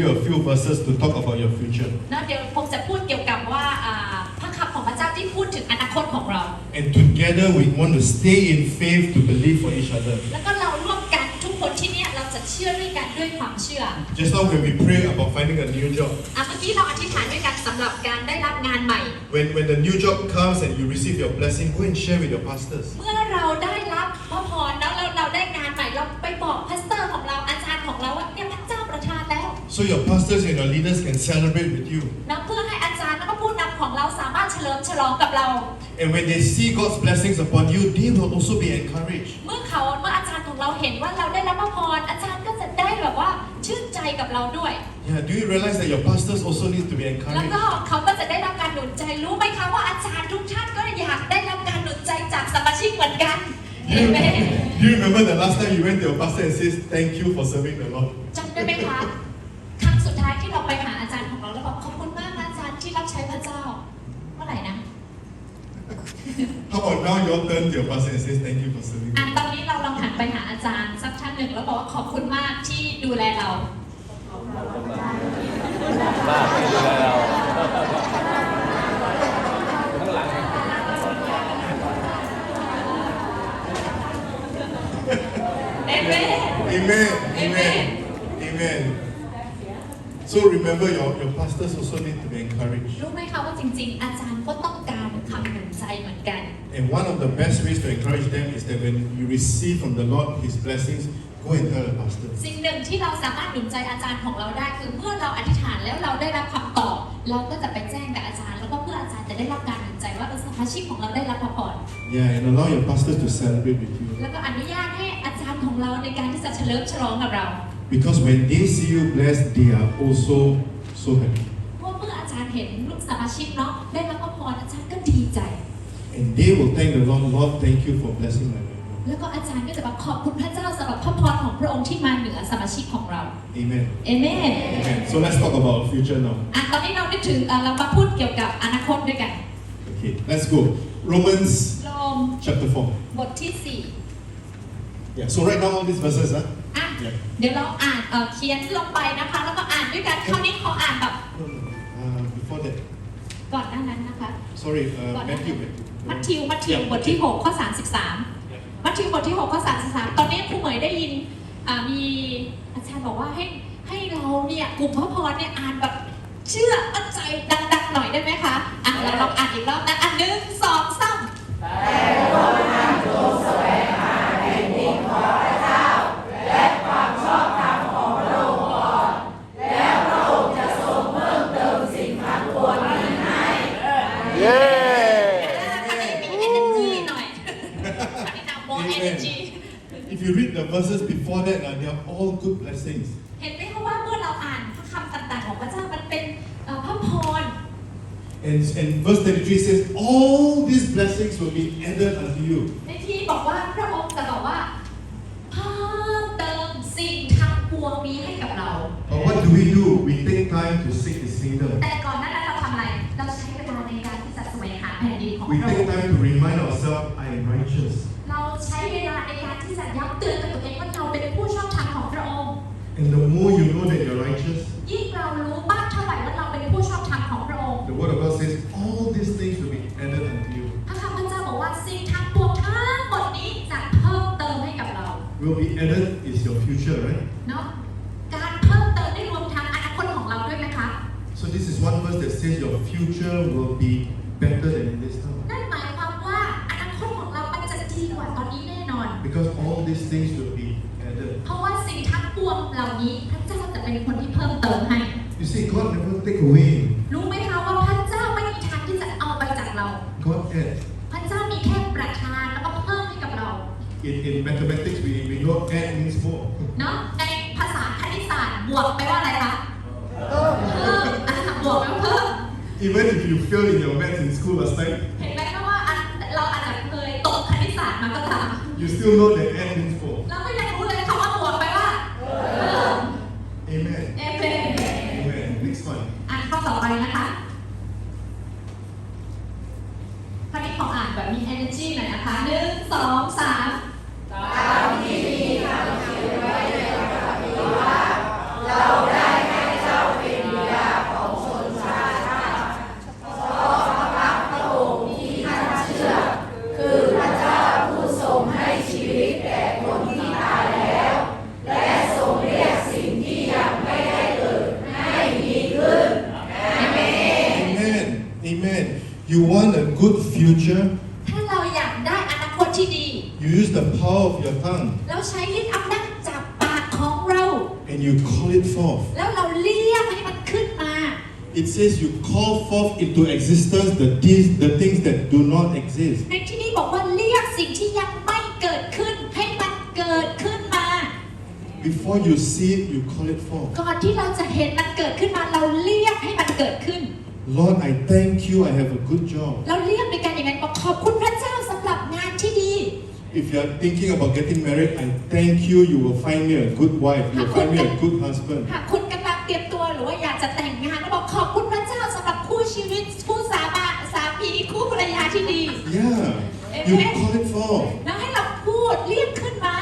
you a few verses to talk about your future. นะเดี๋ยวผมจะพูดเกี่ยวกับว่าอ่าพระคำของพระเจ้าที่พูดถึงอนาคตของเรา And together we want to stay in faith to believe for each other. แล้วก็เราร่วมกันทุกคนที่เนี่ยเราจะเชื่อด้วยกันด้วยความเชื่อ Just now when we pray about finding a new job, อะเมื่อกี้เราอธิษฐานด้วยกันสำหรับการได้รับงานใหม่ when, when the new job comes and you receive your blessing, go and share with your pastors. เมื่อเราได้ So your pastors and your leaders can celebrate with you. นะเพื่อให้อาจารย์แล้วก็ผู้นำของเราสามารถเฉลิมฉลองกับเรา And when they see God's blessings upon you, they will also be encouraged. เมื่อเขาเมื่ออาจารย์ของเราเห็นว่าเราได้รับพระพรอาจารย์ก็จะได้แบบว่าชื่นใจกับเราด้วย Yeah, do you realize that your pastors also need to be แล้ว encouraged? ก็เขาก็จะได้รับการหนุนใจรู้ไหมคะว่าอาจารย์ทุกท่านก็อยากได้รับการหนุนใจจากสมาชิกเหมือนกัน Do เห็ you, นไหม do you remember the last time you went to your pastor and says, Thank you for serving the Lord? จำได้ไหมคะ How about now your turn to your pastor and says, Thank you for serving อะ the ตอนนี้เราลองหันไปหาอาจารย์สักท่านหนึ่งแล้วบอกว่าขอบคุณมากที่ดูแลเรา มากที่ดูแลเราข้างหลังเอเมน Amen. Amen. Amen. So remember, your, your pastors also need to be encouraged. รู้ไหมคะว่าจริงๆ อาจารย์ก็ต้องการคำหนุน ใจเหมือนกัน And one of the best ways to encourage them is that when you receive from the Lord His blessings, go and tell the pastor. สิ่งหนึ่งที่เราสามารถหนุนใจอาจารย์ของเราได้ คือเมื่อเราอธิษฐานแล้วเราได้รับคำตอบ เราก็จะไปแจ้งกับอาจารย์ แล้วก็เพื่ออาจารย์จะได้รับการหนุนใจว่าเออสมาชิกของเราได้รับพระพร Yeah, and allow your pastors to celebrate with you. แล้วก็อนุญาตให้อาจารย์ของเราในการที่จะเฉลิมฉลองกับเรา Because when they see you blessed, they are also so happy. เพราะเมื่ออาจารย์เห็นลูกสมาชิกเนาะได้รับพระพรอาจารย์ก็ดีใจ And they will thank the Lord, Lord, thank you for blessing my member. แล้วก็อาจารย์ก็จะบอกขอบคุณพระเจ้าสำหรับพระพรของพระองค์ที่มาเหนือสมาชิกของเรา Amen. เอเมน Amen. So let's talk about future now. อะตอนนี้เราได้ถึงเอ่อเรามาพูดเกี่ยวกับอนาคตด้วยกัน Okay, let's go. Romans โรม chapter 4. บทที่สี่ Yeah, so write down all these verses, huh? อะ Yeah. เดี๋ยวเราอ่านเอ่อเขียนลงไปนะคะ แล้วก็อ่านด้วยกันคราวนี้ขออ่านแบบ No, no. Uh, before that, ก่อนหน้านั้นนะคะ sorry, uh, ก่อนหน้า Matthew. นั้น Matthew. มัทธิว มัทธิว Yeah, บทที่ okay. 6ข้อ 33 มัทธิว บทที่ 6 ข้อ 33 ตอนนี้ครูเหมยได้ยินอ่ามีอาจารย์บอกว่าให้ให้เราเนี่ยกลุ่มพระพรเนี่ยอ่านแบบเชื่อมั่นใจดังๆหน่อยได้ไหมคะ อะเราลองอ่านอีกรอบนะอะหนึ่งสองสามเ verses before that, uh, they are all good blessings. เห็นไหมคะว่าเมื่อเราอ่านพระคำต่างๆของพระเจ้ามันเป็นเอ่อพระพร And, and verse 33 says, All these blessings will be added unto you. ในที่บอกว่าพระองค์จะบอกว่าเพิ่มเติมสิ่งทั้งปวงนี้ให้กับเรา But what do we do? We take time to seek His kingdom. แต่ก่อนหน้านั้นเราทำอะไร เราใช้เวลาในการที่จะแสวงหาแผ่นดินของ We พระอง take ค์ time to remind ourselves, I am righteous. เราใช้เวลาในการที่จะย้ำเตือนกับตัวเองว่า เราเป็นผู้ชอบธรรมของพระองค์ And the more you know that you're righteous, ยิ่งเรารู้มากเท่าไหร่ว่าเราเป็นผู้ชอบธรรมของพระองค์ the Word of God says, All these things will be added unto you. พระคำพระเจ้าบอกว่าสิ่งทั้งปวงทั้งหมดนี้จะเพิ่มเติมให้กับเรา Will be added is your future, right? เนาะการเพิ่มเติมได้รวมทั้งอนาคตของเราด้วยไหมคะ So this is one verse that says your future will be better than in this time. นั่นหมายความว่าอนาคตของเรามันจะดีกว่าตอนนี้แน่นอน Because all these things will be added. เพราะว่าสิ่งทั้งปวงเหล่านี้พระ เจ้าจะเป็นคนที่เพิ่มเติมให้ You see, God never take away. รู้ไหมคะว่าพระเจ้าไม่มีทางที่จะเอาไปจากเรา God adds. พระเจ้ามีแค่ประทานแล้วก็เพิ่มให้กับเรา In, in mathematics, we, we know add means more. เนาะในภาษาคณิตศาสตร์บวกแปลว่าอะไรคะ เพิ่มอะบวกแปลว่าเพิ่ม Even if you fail in your maths in school last time, เห็นไหมคะว่าอันเราอาจจะเคยตกคณิตศาสตร์มาก็ตาม you still know that add means more. เราก็ยังรู้เลยคำว่าบวกแปลว่าเพิ่ม Amen. เอเมน Amen. Next one. อ่ ต้อต่อไปนะคะคราวนี้ขออ่านแบบมี energy หน่อยนะคะหนึ่งสองสาม want a good future, ถ้าเราอยากได้อนาคตที่ดี you use the power of your tongue เราใช้ลิ้นอำนาจจากปากของเรา and you call it forth. แล้วเราเรียกให้มันขึ้นมา It says you call forth into existence the things, the things that do not exist. ในที่นี้บอกว่าเรียกสิ่งที่ยังไม่เกิดขึ้นให้มันเกิดขึ้นมา Before you see it, you call it forth. ก่อนที่เราจะเห็นมันเกิดขึ้นมาเราเรียกให้มันเกิดขึ้น Lord, I thank you. I have a good job. เราเรียกในการอย่างนั้นบอกขอบคุณพระเจ้าสำหรับงานที่ดี If you are thinking about getting married, I thank you. You will find me a good wife. You will find me a good husband. หากคุณกำลังเตรียมตัวหรือว่าอยากจะแต่งงานก็บอกขอบคุณพระเจ้าสำหรับคู่ชีวิตคู่สามาสามีคู่ภรรยาที่ดี Yeah, you call it forth. แล้วให้เราพูดเรียกขึ้นมา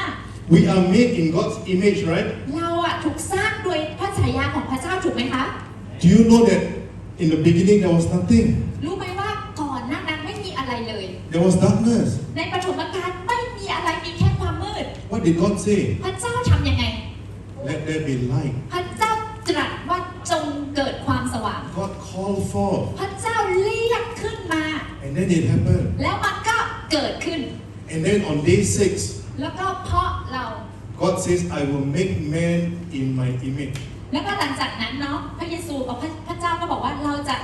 We are made in God's image, right? เราอะถูกสร้างโดยพระฉายาของพระเจ้าถูกไหมคะ Do you know that in the beginning there was nothing? รู้ไหมว่าก่อนหน้านั้นไม่มีอะไรเลย There was darkness. ในปฐมกาลไม่มีอะไรมีแค่ความมืด What did God say? พระเจ้าทำยังไง Let there be light. พระเจ้าตรัสว่าจงเกิดความสว่าง God called forth, พระเจ้าเรียกขึ้นมา and then it happened. แล้วมันก็เกิดขึ้น And then on day six, แล้วก็เพราะเรา God says, I will make man in my image. แล้วก็หลังจากนั้นเนาะพระเยซูกับพระพ ระเจ้าก็บอกว่าเราจะ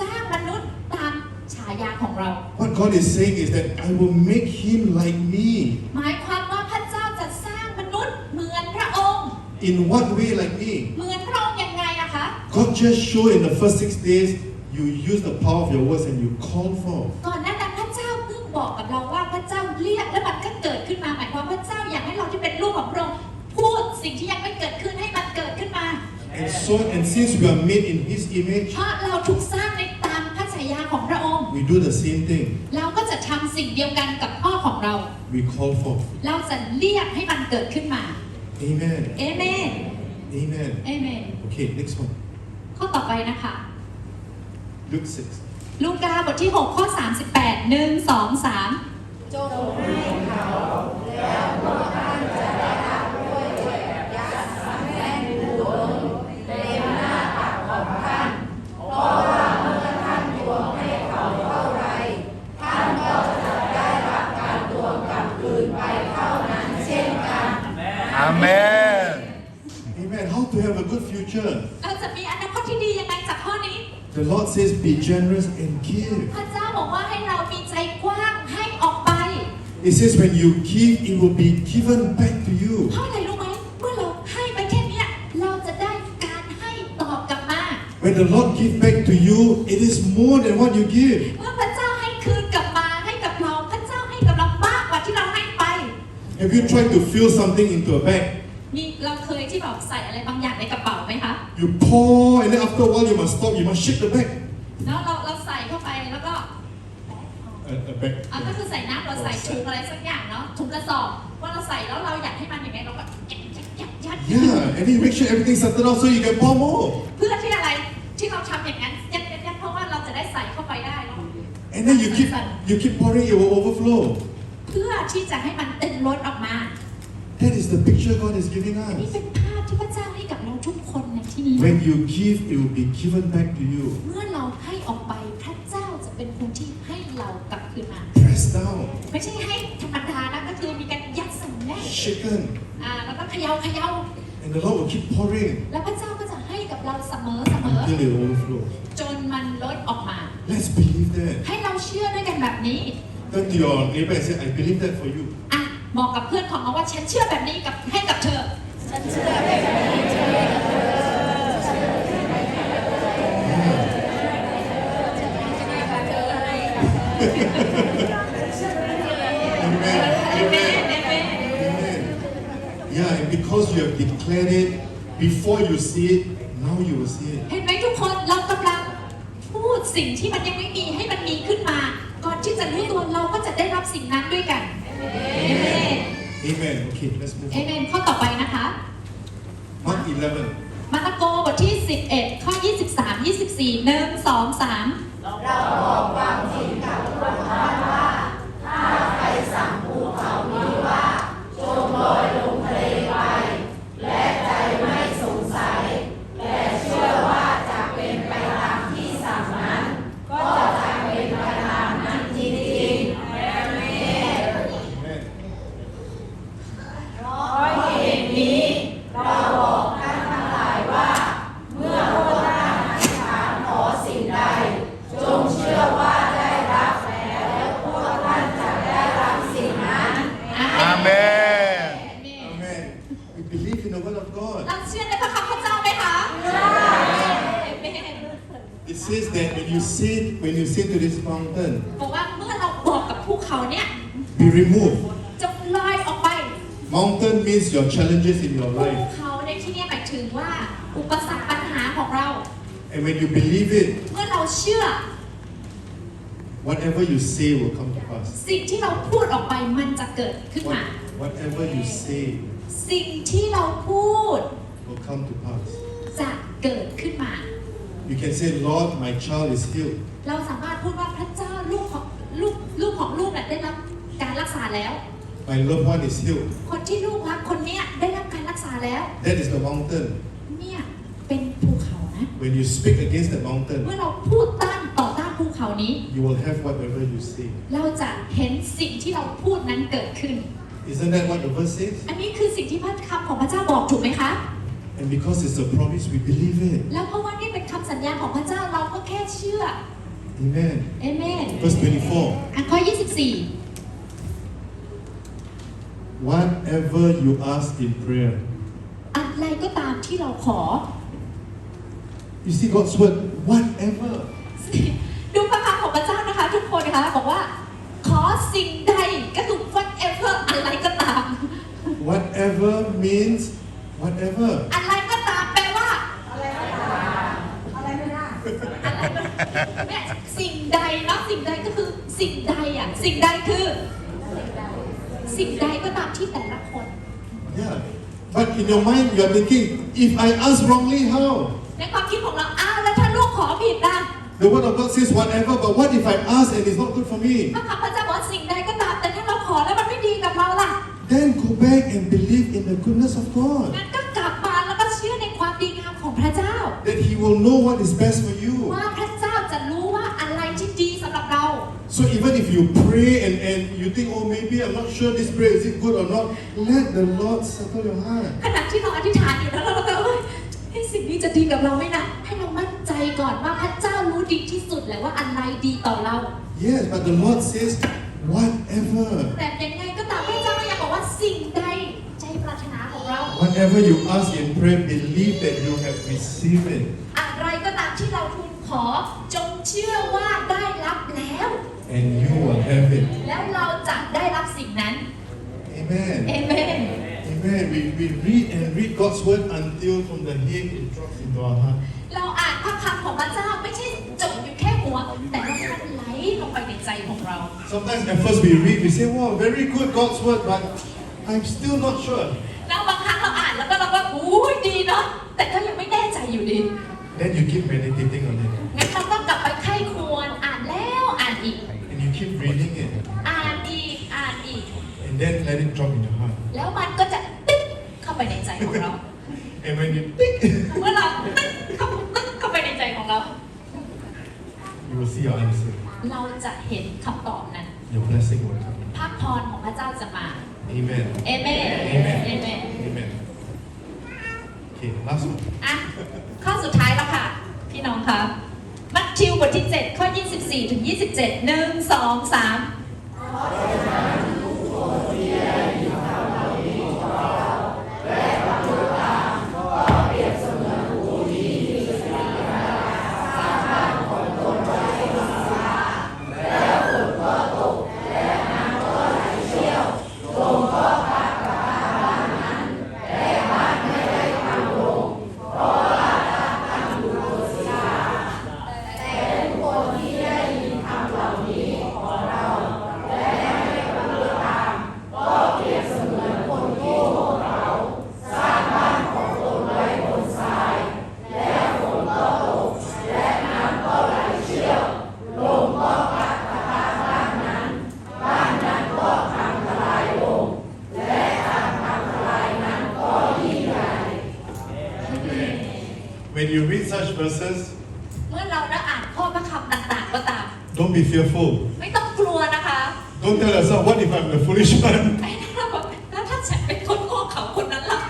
สร้างมนุษย์ตามฉายาของเรา What God is saying is that I will make him like me. หมายความว่าพระเจ้าจะสร้างมนุษย์เหมือนพระองค์ In what way like me? เหมือนพระองค์ยังไงอะคะ God just showed in the first six days, you use the power of your words and you call forth. ก่อนหน้านั้นพระเจ้าเพิ่งบอกกับเราว่าพระเจ้าเรียกแล้วมันก็เกิดขึ้นมาหมายความว่าพระเจ้าอยากให้เราที่เป็นลูกของพระองค์พูดสิ่งที่ยังไม่เกิดขึ้นให้มันเกิดขึ้นมา And so, and since we are made in his image, เพราะเราถูกสร้างในตามพระฉายาของพระองค์ we do the same thing. เราก็จะทำสิ่งเดียวกันกับพ่อของเรา We call forth. เราจะเรียกให้มันเกิดขึ้นมา Amen. เอเมน Amen. เอเมน Okay, next one. ข้อต่อไปนะคะ Luke 6. ลูกาบทที่ 6 ข้อ 38 1 2 3 Amen. Amen. How to have a good future? เราจะมีอนาคตที่ดียังไงจากข้อนี้ The Lord says, be generous and give. พระเจ้าบอกว่าให้เรามีใจกว้างให้ออกไป It says, when you give, it will be given back to you. เพราะอะไรรู้ไหมเมื่อเราให้ไปแค่เนี้ยเราจะได้การให้ตอบกลับมา When the Lord gives back to you, it is more than what you give. Have you tried to fill something into a bag? มีเราเคยที่แบบใส่อะไรบางอย่างในกระเป๋าไหมคะ You pour, and then after a while, you must stop. You must shake the bag. แล้วเราเราใส่เข้าไปแล้วก็ A, a bag. อะก็คือใส่น้ำเราใส่ถุงอะไรสักอย่างเนาะถุงกระสอบว่าเราใส่แล้วเราอยากให้มันอย่างไงเราก็ยัดยัดยัดยัด Yeah, and then you make sure everything settled out so you can pour more. เพื่อที่อะไรที่เราทำอย่างนั้นยัดยัดยัดเพราะว่าเราจะได้ใส่เข้าไปได้เนาะ And then you keep you keep pouring, it will overflow. เพื่อที่จะให้มันเต็มล้นออกมา That is the picture God is giving นี่ us. เป็นภาพที่พระเจ้าให้กับเราทุกคนในที่นี้ When you give, it will be given back to you. เมื่อเราให้ออกไปพระเจ้าจะเป็นคนที่ให้เรากลับคืนมา Press down, ไม่ใช่ให้ธรรมดานะก็คือมีการยัดใส่แน่น shaken, อ่าแล้วก็เขย่าเขย่า and the Lord will keep pouring แล้วพระเจ้าก็จะให้กับเราเสมอเสมอ until it overflows. จนมันล้นออกมา Let's believe that. ให้เราเชื่อด้วยกันแบบนี้ Turn to your neighbor and say, I believe that for you. อะบอกกับเพื่อนของเราว่าฉันเชื่อแบบนี้กับให้กับเธอ Amen. เอเมน Amen. เอเมน Amen. Yeah, and because you have declared it before you see it, now you will see it. เห็นไหมทุกคนเรากำลังพูดสิ่งที่มันยังไม่มีให้มันมีขึ้นมาก่อน ที่จะรู้ตัวเราก็จะได้รับสิ่งนั้นด้วยกันเอเมน Amen. Okay, let's move เอ on. เมนข้อต่อไปนะคะ Mark 11. มาระโกบทที่ 11 ข้อ 23 24 1 2 3 Amen. Challenges in your ภู life. เขาในที่เนี้หมายถึงว่าอุปสรรคปัญหาของเรา And when you believe it, เมื่อเราเชื่อ whatever you say will come to pass. สิ่งที่เราพูดออกไปมันจะเกิดขึ้นมา What, whatever you say สิ่งที่เราพูด will come to pass. จะเกิดขึ้นมา You can say, Lord, my child is healed. เราสามารถพูดว่าพระเจ้าลูกของลูกลูกของลูกน่ะได้รับการรักษาแล้ว My loved one is healed. คนที่ลูกรักคนเนี้ยได้รับการรักษาแล้ว That is the mountain. เนี่ยเป็นภูเขานะ When you speak against the mountain, เมื่อเราพูดต้านต่อต้านภูเขานี้ you will have whatever you say. เราจะเห็นสิ่งที่เราพูดนั้นเกิดขึ้น Isn't that what the verse says? อันนี้คือสิ่งที่พระคำของพระเจ้าบอกถูกไหมคะ And because it's a promise, we believe it. แล้วเพราะว่านี่เป็นคำสัญญาของพระเจ้าเราก็แค่เชื่อ Amen. เอเมน Verse 24. อันข้อ24 Whatever you ask in prayer. อะไรก็ตามที่เราขอ You see God's word, whatever. ดูพระคำของพระเจ้านะคะ ทุกคนนะคะบอกว่า ขอสิ่งใดก็ถูก whatever อะไรก็ตาม Whatever means whatever. อะไรก็ตามแปลว่า อะไรไม่ได้อะไรก็แม่สิ่งใดเนาะสิ่งใดก็คือสิ่งใดอะสิ่งใดคือ สิ่งใดก็ตามที่แต่ละคน Yeah. But in your mind, you are thinking, if I ask wrongly, how? ในความคิดของเราอ้าวแล้วถ้าลูกขอผิดล่ะ The word of God says whatever, but what if I ask and it's not good for me? พระคำพระเจ้าบอกว่าสิ่งใดก็ตาม แต่ถ้าเราขอแล้วมันไม่ดีกับเราล่ะ Then go back and believe in the goodness of God. งั้นก็กลับมาแล้วก็เชื่อในความดีงามของพระเจ้า That He will know what is best for you. ว่าพระเจ้าจะรู้ว่าอะไรที่ดีสำหรับเรา So even if you pray and, and you think, oh, maybe I'm not sure this prayer is it good or not, let the Lord settle your heart. ขณะที่เราอธิษฐานอยู่แล้วเราก็เอ้ยไอ้สิ่งนี้จะดีกับเราไหมนะให้เรามั่นใจก่อนว่าพระเจ้ารู้ดีที่สุดแหละว่าอะไรดีต่อเรา Yes, but the Lord says, whatever. แต่ยังไงก็ตามพระเจ้าก็ยังบอกว่าสิ่งใดใจปรารถนาของเรา Whatever you ask in prayer, believe that you have received it. อะไรก็ตามที่เราทูลขอจงเชื่อว่าได้รับแล้ว And you will have it. แล้วเราจะได้รับสิ่งนั้น Amen. เอเมน Amen. We, we read and read God's word until from the head it drops into our heart. เราอ่านพระคำของพระเจ้าไม่ใช่จบอยู่แค่หัว แต่ว่ามันไหลลงไปในใจของเรา Sometimes at first we read, we say, wow, very good God's word, but I'm still not sure. แล้วบางครั้งเราอ่านแล้วก็เราก็อู้ยดีเนาะแต่ก็ยังไม่แน่ใจอยู่ดี Then you keep meditating on it. งั้นเราก็กลับไปไข้ควรอ่านแล้วอ่านอีก And you keep reading it. อ่านอีก อ่านอีก And then let it drop in your heart. แล้วมันก็จะตึ๊กเข้าไปในใจของเรา And when you think, เมื่อเราตึ๊กเข้าตึ๊กเข้าไปในใจของเรา you will see your answer. เราจะเห็นคำตอบนั้น Your blessing will come. พระพรของพระเจ้าจะมา Amen. เอเมนเอ Amen. เมน Amen. Okay, last one. อะข้อสุดท้ายแล้วค่ะ พี่น้องคะมัทธิวบทที่ 7 ข้อ 24 ถึง 27 1 2 3 When you read such verses, เมื่อเราได้อ่านข้อพระคำต่างๆก็ตาม don't be fearful. ไม่ต้องกลัวนะคะ Don't tell yourself, what if I'm the foolish one? ไอ้ถ้าบอกแล้วถ้าฉันเป็นคนโง่เขาคนนั้นล่ะ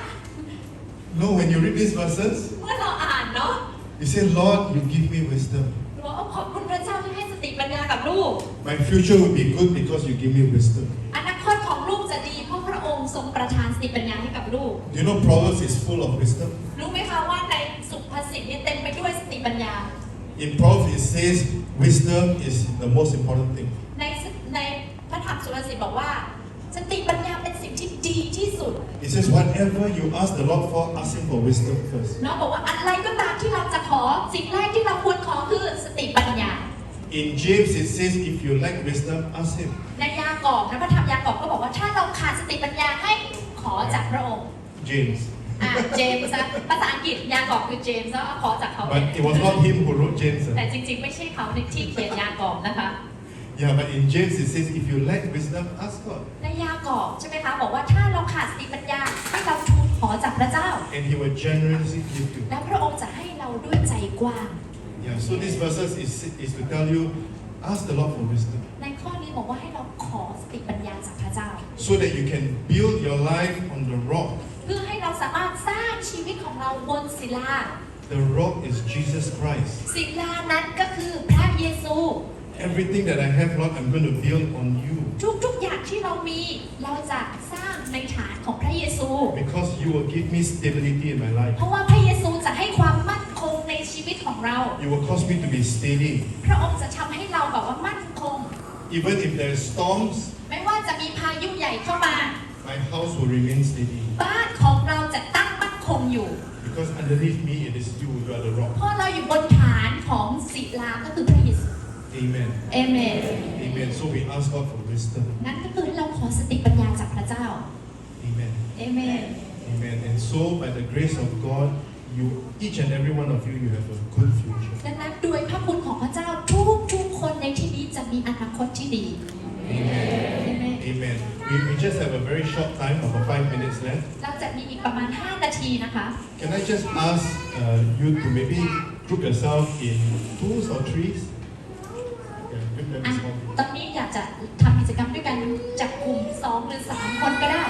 No, when you read these verses, เมื่อเราอ่านเนาะ you say, Lord, you give me wisdom. เราบอกว่าขอบคุณพระเจ้าที่ให้สติปัญญากับลูก My future will be good because you give me wisdom. อนาคตของลูกจะดีเพราะพระองค์ทรงประทานสติปัญญาให้กับลูก Do you know Proverbs is full of wisdom? รู้ไหมคะว่าใน สุภาษิตเนี่ยเต็มไปด้วยสติปัญญา In Proverbs, it says wisdom is the most important thing. ในสในพระธรรมสุรสิทธิ์บอกว่า สติปัญญาเป็นสิ่งที่ดีที่สุด It says, whatever you ask the Lord for, ask Him for wisdom first. น้องบอกว่าอะไรก็ตามที่เราจะขอสิ่งแรกที่เราควรขอคือสติปัญญา In James, it says, if you lack wisdom, ask Him. ในยากอบนะพระธรรมยากอบก็บอกว่าถ้าเราขาดสติปัญญาให้ขอจากพระองค์ James. อะเจมส์นะภาษาอังกฤษยากอบคือเจมส์แล้วขอจากเขา But it was not him who wrote James. แต่ uh. จริงๆ ไม่ใช่เขาที่เขียนยากอบนะคะ Yeah, but in James, it says, if you lack wisdom, ask God. ในยากอบใช่ไหมคะบอกว่าถ้าเราขาดสติปัญญาให้เราทูลขอจากพระเจ้า And He will generously give you. และพระองค์จะให้เราด้วยใจกว้าง Yeah, so these verses is, is to tell you, ask the Lord for wisdom. ในข้อนี้บอกว่าให้เราขอสติปัญญาจากพระเจ้า So that you can build your life on the rock. เพื่อให้เราสามารถสร้างชีวิตของเราบนศิลา The rock is Jesus Christ. ศิลานั้นก็คือพระเยซู Everything that I have, Lord, I'm going to build on you. ทุกๆอย่างที่เรามีเราจะสร้างในฐานของพระเยซู Because you will give me stability in my life. เพราะว่าพระเยซูจะให้ความมั่นคงในชีวิตของเรา You will cause me to be steady. พระองค์จะทำให้เราแบบว่ามั่นคง Even if there are storms, ไม่ว่าจะมีพายุใหญ่เข้ามา my house will remain steady. บ้านของเราจะตั้งมั่นคงอยู่ Because underneath me, it is you, you are the rock. เพราะเราอยู่บนฐานของศิลาก็คือพระเยซู Amen. เอเมน Amen. So we ask God for wisdom. นั่นก็คือเราขอสติปัญญาจากพระเจ้า Amen. เอเมน Amen. And so, by the grace of God, you, each and every one of you, you have a good future. ดังนั้นโด very short time, about five minutes left. เราจะมีอีกประมาณ 5 นาทีนะคะ Can I just ask uh, you to maybe group yourself in twos or threes? Yeah, group them อะ in small ตอนนี้อยากจะทำกิจกรรมด้วยกันจับกลุ่ม 2 หรือ 3 คนก็ได้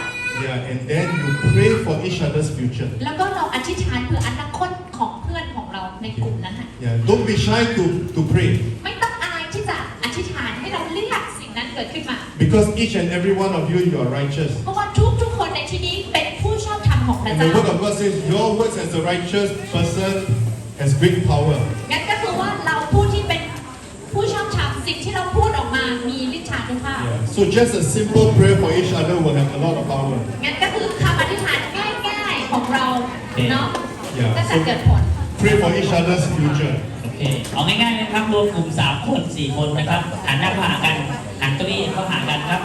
Yeah, and then you pray for each other's future. แล้วก็เราอธิษฐานเพื่ออนาคตของเพื่อนของเราในกลุ่มนั้นค่ะ Yeah, don't be shy to, to pray because each and every one of you, you are righteous. เพราะว่าทุกทุกๆคนในที่นี้เป็นผู้ชอบธรรมของพระ And เจ้า the word of God says, Your words as a righteous person has great power. งั้นก็คือว่าเราผู้ที่เป็นผู้ชอบธรรมสิ่งที่เราพูดออกมามีฤทธานุภาพ Yeah. So just a simple prayer for each other will have a lot of power. งั้นก็คือคำอธิษฐานง่ายๆของเราเนาะ Yeah. ก็จะเกิดผล Pray for each other's future. โอเค เอาง่ายๆนะครับรวมกลุ่มสามคนสี่คนนะครับหันหน้าเข้าหากัน หันเก้าอี้เข้าหากันครับ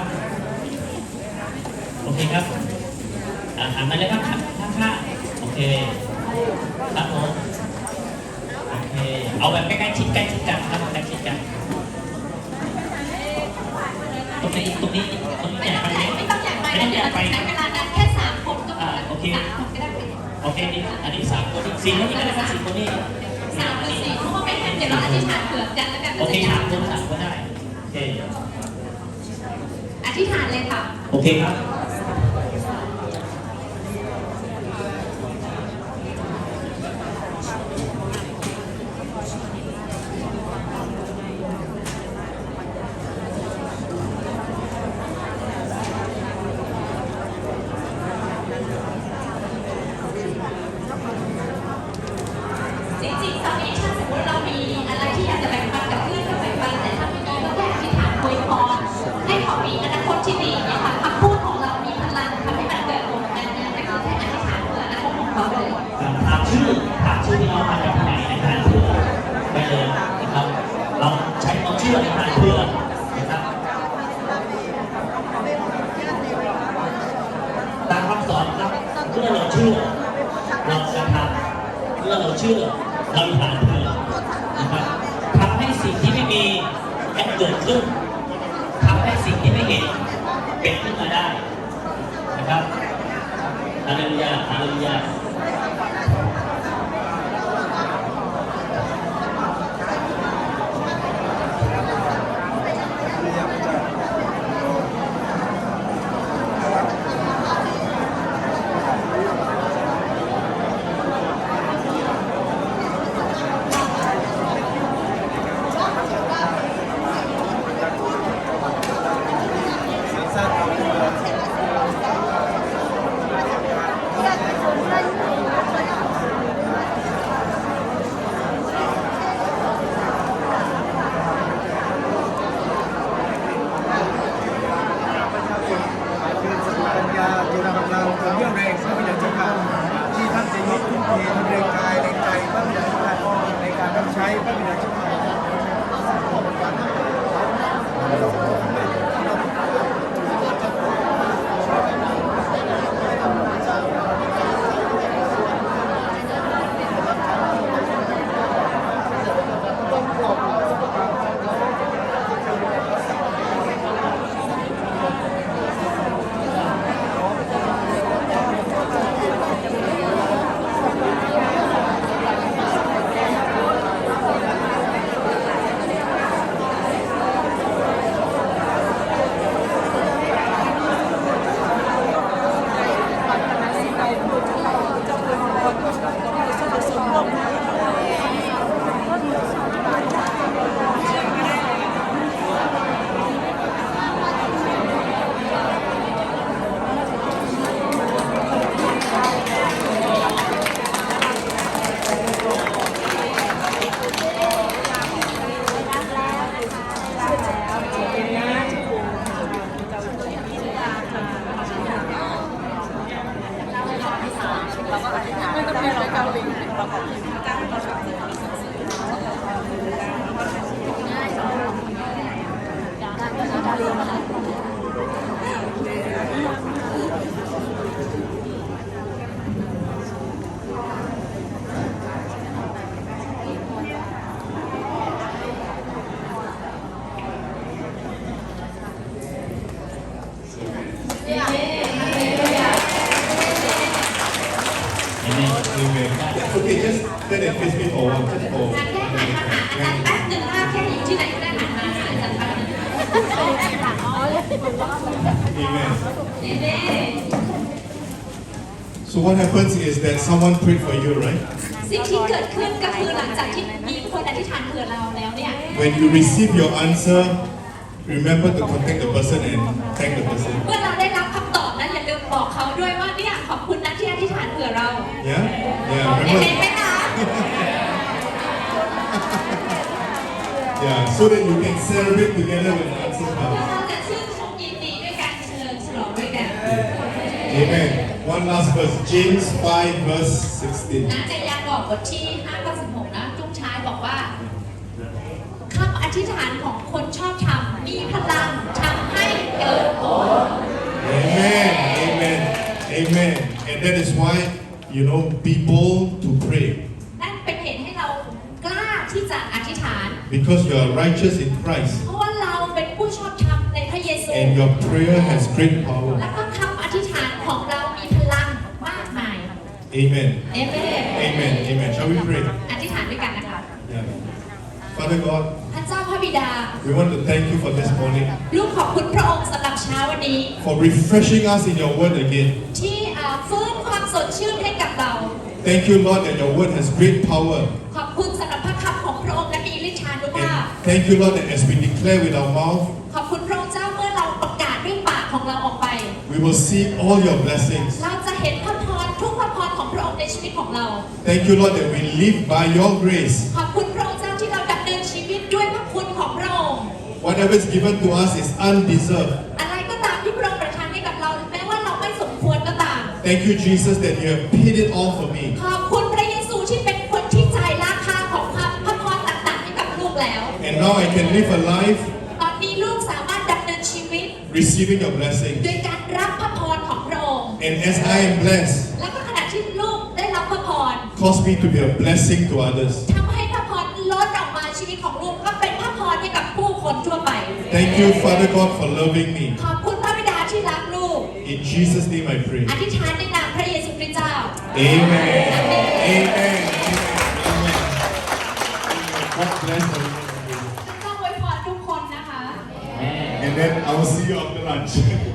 โอเคครับอ่าหันมาเลยครับหันข้างๆโอเค ครับผมโอเค เอาแบบใกล้ๆชิดใกล้ชิดกันครับใกล้ชิดกันตรงนี้ตรงนี้ตรงนี้ไม่ใหญ่ต้องไปใหไหมญ่ไม่ต้องใหญ่ไปไม่ต้องใหญ่เราไปจะใช้เวลานั้นแค่สามคนก็พออ่าโอเคสามคนก็ได้โอเคนี่อันนี้สามคนสี่คนนี้ก็ได้ครับสี่คนนี้สามหรือสี่เพราะว่าไม่งั้นเดี๋ยวเราอธิษฐานเผื่อกันแล้วกันโอเคจะสามยาวคนสามคนได้โอเคอ ธิษฐานเลยค่ะ โอเคครับ เมื่อเราเชื่อเราจะทำเมื่อเราเชื่อเราฐานเพื่อนะครับทำให้สิ่งที่ไม่มีเกิดขึ้นทำให้สิ่งที่ไม่เห็นเป็นขึ้นมาได้นะครับอาเลลูยาอาเลลูยา what happens is that someone prayed for you, right? สิ่งที่เกิดขึ้นก็คือหลังจากที่มีคนอธิษฐานเผื่อเราแล้วเนี่ย When you receive your answer, remember to contact the person and thank the person. เมื่อเราได้รับคำตอบนะอย่าลืมบอกเขาด้วยว่าเนี่ยขอบคุณนะที่อธิษฐานเผื่อเรา Yeah? Yeah, เห็น remember? ไหมคะ Yeah, so that you can celebrate together when the answer เพื่อ comes. เราจะชื่นชมยินดีด้วยกันเฉลิมฉลองด้วยกัน Amen. One last verse, James 5, verse 16. นะจะยังบอกบทที่5ข้อ16 นะจุ้งชายบอกว่าคำอธิษฐานของคนชอบธรรมมีพลังทำให้เกิดผล Amen. Amen. Amen. And that is why, you know, people to pray. นั่นเป็นเหตุให้เรากล้าที่จะอธิษฐาน Because you are righteous in Christ เพราะว่าเราเป็นผู้ชอบธรรมในพระเยซู and your prayer has great power. และก็ Amen. เอเมน Amen. Amen. Shall we pray? อธิษฐานด้วยกันนะคะ Yeah. Father God, ท่านเจ้าพระบิดา we want to thank you for this morning, ลูกขอบคุณพระองค์สำหรับเช้าวันนี้ for refreshing us in your word again. ที่อ่าฟื้นความสดชื่นให้กับเรา Thank you, Lord, that your word has great power. ขอบคุณสำหรับพระคำของพระองค์และมีฤทธานุภาพ And thank you, Lord, that as we declare with our mouth, ขอบคุณพระองค์เจ้าเมื่อเราประกาศด้วยปากของเราออกไป we will see all your blessings. เรา Thank you, Lord, that we live by your grace. ขอบคุณพระองค์เจ้าที่เราดำเนินชีวิตด้วยพระคุณของพระองค์ Whatever is given to us is undeserved. อะไรก็ตามที่พระองค์ประทานให้กับเราแม้ว่าเราไม่สมควรก็ตาม Thank you, Jesus, that you have paid it all for me. ขอบคุณพระเยซูที่เป็นคนที่จ่ายราคาของพระพระพรต่างๆให้กับลูกแล้ว And now I can live a life ตอนนี้ลูกสามารถดำเนินชีวิต receiving your blessing. โดยการรับพระพรของพระองค์ And as I am blessed, ร cause me to be a blessing to others. ทำให้พระพรล้นออกมาชีวิตของลูกก็เป็นพระพรให้กับผู้คนทั่วไป Thank you, Father God, for loving me. ขอบคุณพระบิดาที่รักลูก In Jesus' name I pray. อธิษฐานในนามพระเยซูคริสต์เจ้า Amen. Amen. Amen. God bless everyone. ต้องอวยพรทุกคนนะคะแม่ And then I will see you after lunch. แล้วเรา